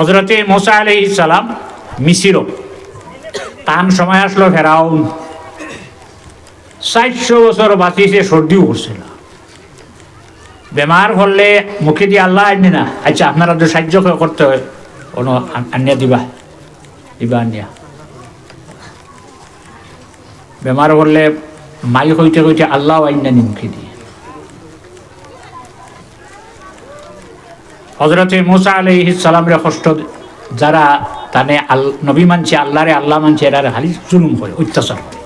হজরতে মোসা আলি ইসালাম মিশির তান সময় আসলো ফেরাউন। চারশো বছর বাঁচিয়েছে সর্দিও করছিল বেমার হলে মুখে দিয়ে আল্লাহ আনি না। আচ্ছা আপনারা তো সাহায্য করতে হয়। কোনো আনিয়া দিবা? দিবা আনিয়া। বেমার হলে মাই হইতে হইতে আল্লাহ আইনা নি মুখে দিয়ে। হজরতে মুসা আলহি সালামরে কষ্ট, যারা তানে আল, নবী মানছে, আল্লাহরে আল্লাহ মানছে এরা হালি জুলুম করে, অত্যাচার করে।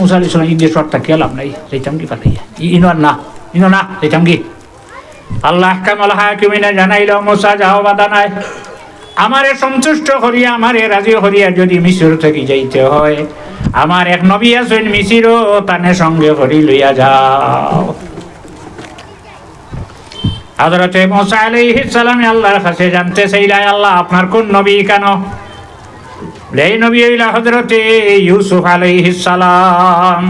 মুসা আলি সালাম ইন্দিয়ে শর্টটা কে লাভ নাই? যাইতাম কি পাঠাইয়া ইনো না ইনো না, যাইতাম কি? আল্লাহ কামাল হাকিমিনে জানাইল, মুসা, যাও বাধা নাই আমারে সন্তুষ্ট করিয়া, আমারে রাজি করিয়া যদি মিশর থেকে যাইতে হয়, আমার এক নবী আছেন, মিশিরও তানে সঙ্গে করি লইয়া যাও। হজরতে মোসা আলাইহিস সালামে আল্লাহর কাছে জানতে চাইলাই আল্লাহ, আপনার কোন নবী কেন? এই নবী হইলা হজরতে ইউসুফ আলাইহিস সালাম।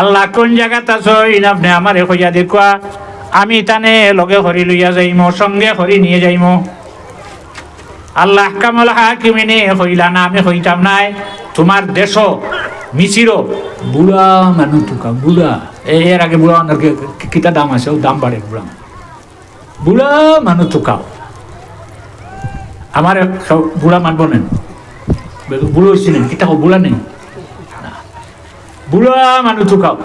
আল্লাহ, কোন জায়গাত আছেন আপনি আমারে কইয়া দেখুয়া। আমি তানে লগে হরি লইয়া যাইমো, সঙ্গে হরি নিয়ে যাইমো। আল্লাহ কামল হাকিমিনে হইলা না, আমি হইতাম নাই। তোমার দেশ মিছির বুড়া মানুষ বুড়া। এর আগে বুড়া মানুষ কিতা দাম আছে, ও দাম বাড়ে বুড়া বুড়া মানুষ টুকাও আমার সব বুড়া মানব নেন বুড়ো ছিলেন কিতা বুড়া নেই। বুড়া মানুষ টুকাও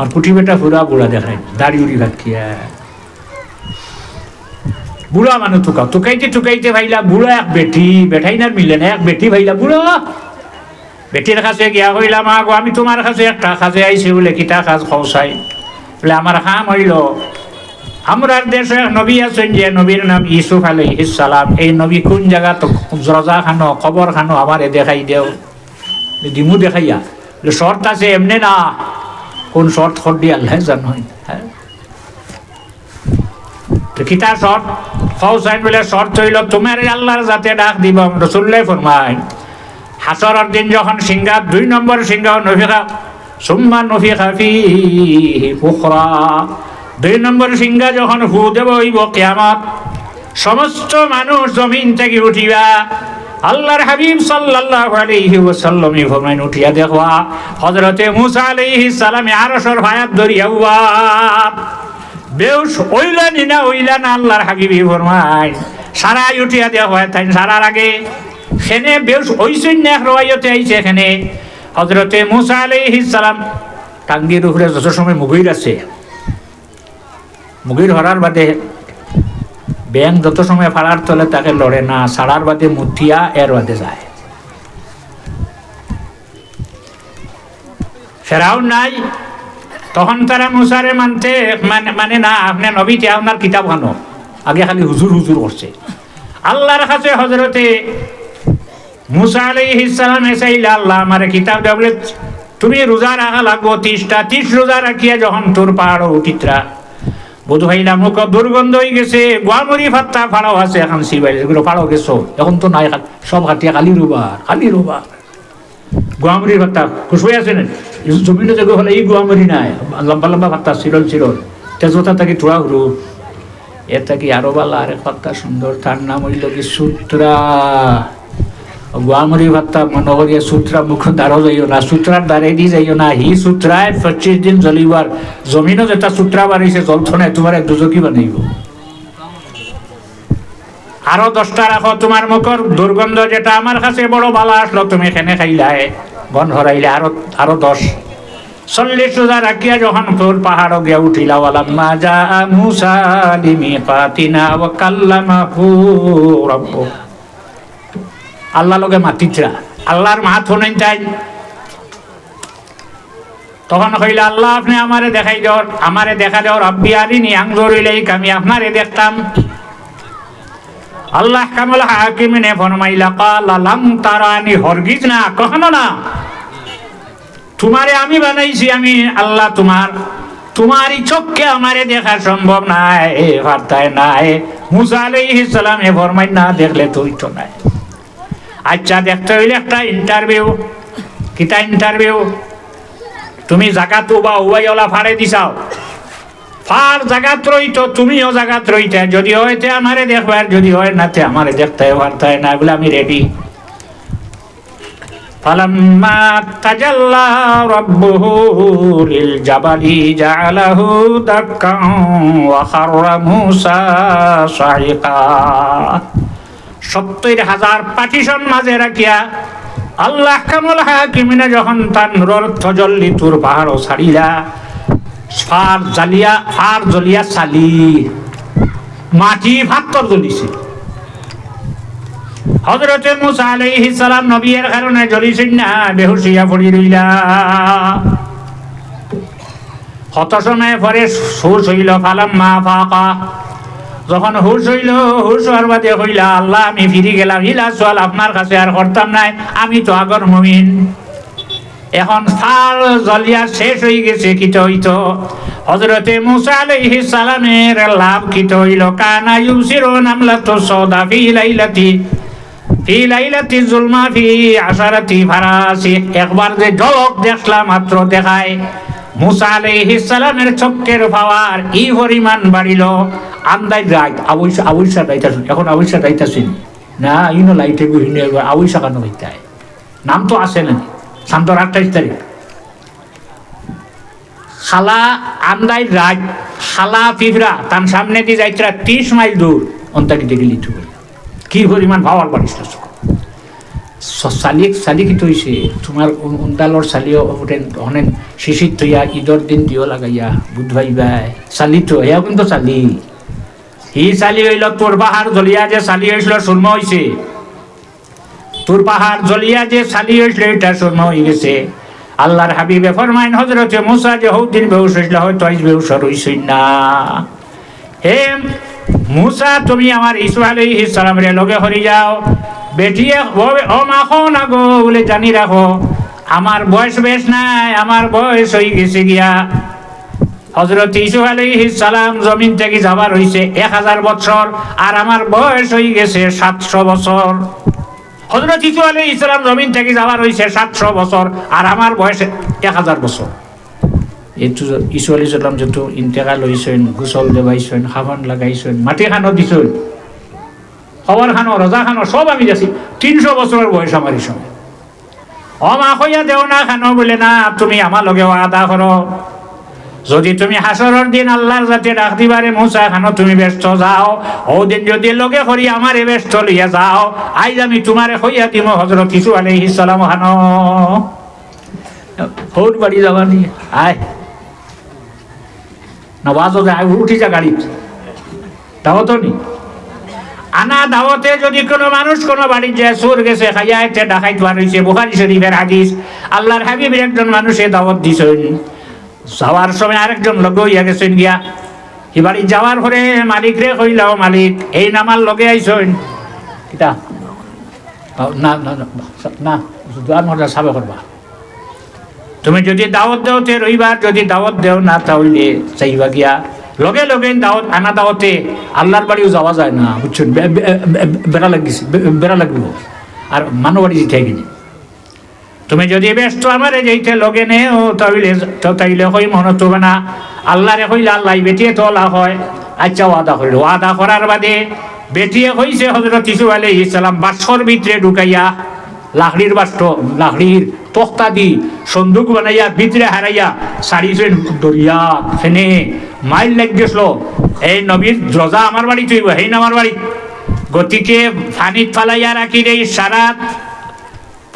আর কুটি বেটা পুরা বুড়া দেখায় দাড়ি উড়ি রাখিয়া। বুড়া মানুষ টুকাও টুকাইতে টুকাইতে ভাইলা বুড়া এক বেটি বেঠাই না মিলে না, এক বেটি ভাইলা বুড়া। বেটির কাছে গিয়া কইলাম আগো আমি তোমার কাছে একটা কাজে আইছি বলে, কিতা কাজ খসাই বলে আমার হাম হইল আমরার দেশে নবী আছেন যে নবীর নাম ইসুফ আলাইহিস সালাম। এই নবী কোন জায়গা তো রজা খানো খবর খানো আমারে দেখাই দেও ডিমু দেখাইয়া শর্ত আছে, এমনি না। কোন শর্ত খড্ডি আল্লাহ জানো? হ্যাঁ কিতা শর্ত খসাইন বলে শর্ত হইল তোমার আল্লাহর যাতে ডাক দিব রসুল্লাই ফরমাই হাসরের দিন যখন সিংহা, দুই নম্বর সিংহ নফিকা সুম্মা নফিকা ফি উখরা। দুই নম্বর সিংহা যখন হু দেব হইব কিয়ামত, সমস্ত মানুষ জমিন থেকে উঠিবা। আল্লাহর হাবিব সাল্লাল্লাহু আলাইহি ওয়াসাল্লাম ফরমাইন উঠিয়া দেখবা, হযরতে মুসা আলাইহিস সালামে আরশের ভায়াত ধরিয়া উয়া বেউস ওইলা নিনা ওইলা না আল্লাহর হাবিবি ফরমাই সারাই উঠিয়া দেওয়া হয় তাই সারার আগে সেনে ওইসেন এক রওয়াইতে আইছে এখানে। হজরতে মুসা আলাইহিস সালাম টাঙ্গির উপরে যত সময় মুগির আছে, মুগির হরার বাদে ব্যাং যত সময় ফাড়ার তলে তাকে লড়ে না, সাড়ার বাদে মুঠিয়া, এর বাদে যায়। ফেরাউন নাই, তখন তারা মুসারে মানতে মানে মানে না আপনি নবীতে আপনার কিতাব খানো আগে খালি হুজুর হুজুর করছে। আল্লাহর কাছে হজরতে মুসা আলাইহিস সালাম এসাইলে আল্লাহ আমারে কিতাব বলে, তুমি রোজা রাখা লাগবো, তিরিশটা, তিরিশ রোজা রাখিয়া যখন তোর পাহাড় উঠিত্রা। বোধ হইলা মুখ দুর্গন্ধ হয়ে গেছে গোয়ামরি ফাত্তা ফাড়াও আছে এখন সিবাই এগুলো ফাড়াও গেছো। এখন তো নাই সব হাতিয়া খালি রোবার খালি রোবার। গোয়ামরির ভাত্তা খুশবই আছে না জমিনে যে হলে এই গোয়ামরি নাই, লম্বা লম্বা ভাত্তা চিরল চিরল। তেজতা থাকি টুড়া হুরু। এর থাকি আরও বালা, আরেক পাত্তা সুন্দর, তার নাম হইল কি সূত্রা। গোয়ামরি ভাত্তা মনে করিয়া সূত্রা মুখ দ্বারও যাইও না। সূত্রার দ্বারে দি যাইও না। হি সূত্রায় পঁচিশ দিন জ্বলিবার জমিনও যেটা সূত্রা বাড়িছে জলথনে তোমার এক দুজকি বানাইব আরও দশটা রাখো তোমার মুখর দুর্গন্ধ যেটা আমার কাছে বড় বালা আসলো তুমি এখানে খাইলাই গন হরাইলে আরও আরও দশ চল্লিশ হাজার রাখিয়া যখন তোর পাহাড় গিয়া উঠিলা ওয়ালাম্মা যা মুসা লিমিকাতিনা ওয়া কাল্লামাহু রাব্বু আল্লাহ লগে মাতিছরা আল্লাহর মাত হনেন তাই। তখন কইলা, আল্লাহ, আপনি আমারে দেখাই দেওয়ার, আমারে দেখা দেওয়ার, রব্বি আরিনি আংজর ইলাইক, আমি আপনারে দেখতাম। আল্লাহ কামল হাকিমিনে ফরমাইলা, কালা লাম তারানি হরগিজ না, কখনো না। তোমারে আমি বানাইছি, আমি আল্লাহ তোমার, তোমারই চোখকে আমারে দেখা সম্ভব নাই, এ নাই। মুসা আলাইহিস সালাম এ ফরমাই না, দেখলে তুই তো নাই। আচ্ছা দেখতে হইলে একটা ইন্টারভিউ কিতা ইন্টারভিউ তুমি জাকাত বা উবাইওয়ালা ফাড়ে দিছাও ফার জাগাত রইত তুমিও জাগাত রইতে যদি হয়তে আমারে দেখবার যদি হয় নাতে আমারে দেখতে পারতাই না এগুলো আমি রেডি فلما تجلى ربه للجبل جعله دكا وخر موسى صعقا সত্তর হাজার পাটিশন মাঝে রাখিয়া আল্লাহ কামল হাকিমিনা যখন তার নুরর তজল্লি তুর পাহাড় ছাড়িলা, ফার জালিয়া ফার জলিয়া চালি। মাটি ভাত্তর জ্বলিছে। হজরতে মুসা আলাইহি সালাম নবীর কারণে জ্বলিছেন না বেহুশিয়া পড়ি রইলা। হত সময় পরে হুশ হইল ফালাম মা ফাঁকা যখন হুশ হইল, হুশ হওয়ার বাদে হইলা আল্লাহ, আমি ফিরে গেলাম ইলা সোয়াল আপনার কাছে আর করতাম নাই, আমি তো আগর মমিন। এখন ফাল জলিয়া শেষ হয়ে গেছে কিত হইতো? হজরতে মুসা আলাইহি সালামের লাভ কিত হইল? কানা ইউসিরু নামলাতু সদা ফি লাইলাতি ফি লাইলাতি জুলমা ফি আশারাতি একবার যে ঝলক দেখলাম, মাত্র দেখায়। মুসা আলাইহিস সালামের চক্কের পাওয়ার ই পরিমাণ বাড়িল? আন্দাজ রাত আবৈশা আবৈশা দাইতাছেন এখন আবৈশা দাইতাছেন না, ইনো লাইটে গহিনে আবৈশা কেন হইতায়। নাম তো আছে না। শান্তর আঠাইশ তারিখ। খালা আন্দাই রাত খালা পিঁপড়া তার সামনে দিয়ে যাইতরা ত্রিশ মাইল দূর। অন্তাকে দেখে লিথু কি পরিমাণ ভাবার পারিস চালিক চালিকিত হয়েছে তোমার উন্দালর চালিও অনেক শিশির থইয়া ঈদর দিন দিও লাগাইয়া, বুধবাই বাই চালিত এয়া কিন্তু চালি। হি চালি হইল তোর পাহাড় জ্বলিয়া যে চালি হয়েছিল সুরমা হয়েছে তোর পাহাড় জ্বলিয়া যে চালি হয়েছিল এটা সুরমা হয়ে গেছে। আল্লাহর হাবিবে ফরমাইন হজরতে মুসা যে হৌ দিন বেহুশ হয়েছিল হয়তো আজ বেহুশ হইছই না। হে মুসা তুমি আমার ইসু আলাইহিস সালামের লগে হরি যাও। বেটিয়ে ও- মাখো না গো, বলে, জানি রাখো, আমার বয়স বেশ নাই, আমার বয়স হয়ে গেছে গিয়া। হজরত ইসু সালাম জমিন থেকে যাবার হইছে এক হাজার বছর, আর আমার বয়স হয়ে গেছে সাতশো বছর। হজরত ইসু আলাই ইসলাম জমিন থেকে যাওয়ার হয়েছে সাতশো বছর, আর আমার বয়স এক হাজার বছর। এইটো ইসু আলি ইসলাম যত ইন্তেকাল হয়েছেন গোসল দেবাইছেন সাবান লাগাইছেন, মাটি খানো দিছেন। খবর খানো রজা খানো সব আমি যাচ্ছি। তিনশো বছরের বয়স আমার এই সময়। অমা কইয়া দেও না খানো বলে না তুমি আমার লগে আদা করো। যদি তুমি হাসরের দিন আল্লাহর জাতি ডাক দিবারে মুসা খানো তুমি ব্যস্ত যাও। ও দিন যদি লগে করি আমারে ব্যস্ত লইয়া যাও। আইজ আমি তোমারে হইয়া দিম হজরত ইসু আলাইহিস সালাম খানো। ফৌর বাড়ি যাবা নি? আয়। নবাজ যায় উঠি যা গাড়ি দাওয়াত নি? আনা দাওয়াতে যদি কোনো মানুষ কোনো বাড়ি যায় সুর গেছে খাইয়া এতে ডাকাইত বার হয়েছে বুখারি শরীফের হাদিস আল্লাহর হাবিবের একজন মানুষে দাওয়াত দিছেন। যাওয়ার সময় আরেকজন লগে হইয়া গেছেন গিয়া। সি বাড়ি যাওয়ার পরে মালিক রে কইলাও মালিক এই নামার লগে আইসন কিতা? না না না, দুয়ার মজা সাবে করবা। তুমি যদি দাওয়াত দেও তে রবিবার যদি দাওয়াত দেও না তাহলে চাইবা গিয়া। লগে লগে দাওয়াত আনা দাওয়াতে আল্লাহর বাড়িও যাওয়া যায় না, বুঝছেন? বেড়া লাগিছে বেড়া লাগবে আর মানু বাড়ি যেতে কিনে। তুমি যদি ব্যস্ত আমারে যেইতে লগে নে ও তাইলে তাইলে কই মনে তো না। আল্লাহরে কইলে আল্লাহ বেটিয়ে তোলা হয়। আচ্ছা ওয়াদা করিল ওয়াদা করার বাদে বেটিয়ে কইছে হজরত ইসু আলাইহিস সালাম বাসর ভিতরে ঢুকাইয়া লাকড়ির বাস্ত লাকড়ির তক্তা দি সন্দুক বানাইয়া ভিতরে হারাইয়া সারিছেন দরিয়া ফেনে মাইল লাগ গেছিল। এই নবীর দ্রজা আমার বাড়ি হেই না আমার বাড়ি। গতিকে ফানিত ফালাইয়া রাখি রে সারাত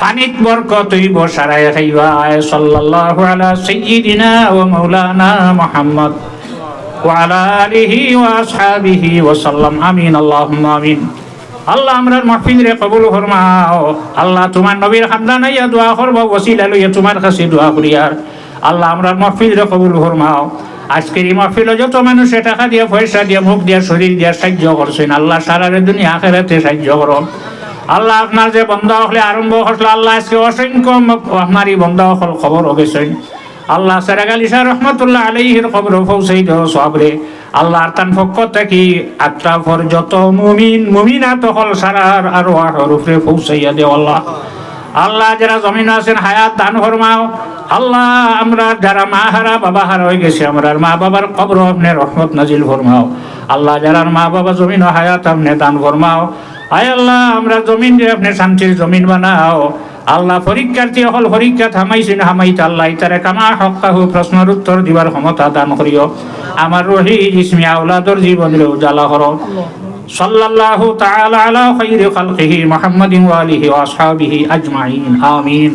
ফানিত বরকত হইব সারায় খাইবা। সাল্লাল্লাহু আলা সাইয়্যিদিনা ওয়া মাওলানা মুহাম্মদ। ওয়া আলা আলিহি ওয়া আসহাবিহি ওয়া সাল্লাম। আমিন, আল্লাহুম্মা আমিন। আল্লাহ আমরার মাহফিল কবুল ফরমাও। আল্লাহ তোমার নবীর খানদান আইয়া দোয়া করব, ওসিলা লইয়া তোমার কাছে দোয়া করি আর। আল্লাহ আমরার মাহফিল রে কবুল ফরমাও। আজকের এই মাহফিলে যত মানুষে টাকা দিয়ে, পয়সা দিয়ে, মুখ দিয়ে, শরীর দিয়ে সাহায্য করছেন, আল্লাহ সারারে দুনিয়া আখেরাতে সাহায্য করো আল্লাহ আপনার যে বন্ধ হলে আরম্ভ হসলো আল্লাহ আজকে অসংখ্য আপনার এই বন্ধ হল খবর হয়েছেন আল্লাহ সেরাগালি শাহ রহমতুল্লাহ আলাইহির খবর পৌঁছাই দেও সবরে আল্লাহর তান পক্ষ থেকে আত্রাফর যত মুমিন, মুমিনাত হল সারার আর হরফরে পৌঁছাইয়া দে আল্লাহ। আল্লাহ যারা জমিন আছেন, হায়াত দান ফরমাও। আল্লাহ আমরা যারা মা হারা, বাবা হারা হয়ে গেছে, আমরা মা বাবার কবর আপনি রহমত নাজিল ফরমাও। আল্লাহ যারা মা বাবা জমিন হায়াত আপনি দান ফরমাও। আয় আল্লাহ, আমরা জমিন যে আপনি শান্তির জমিন বানাও। আল্লাহ পরীক্ষার্থী অকল পরীক্ষা থামাইছেন হামাইতে আল্লাহ তারে কামা হকাহু প্রশ্নের উত্তর দিবার ক্ষমতা দান করিও। আমার রহি ইসমি আউলাদর জীবনের উজালা হর সাল্লাল্লাহু তাআলা আলা খাইরি খালকিহি মুহাম্মাদিন ওয়া আলিহি ওয়া আসহাবিহি আজমাইন। আমিন।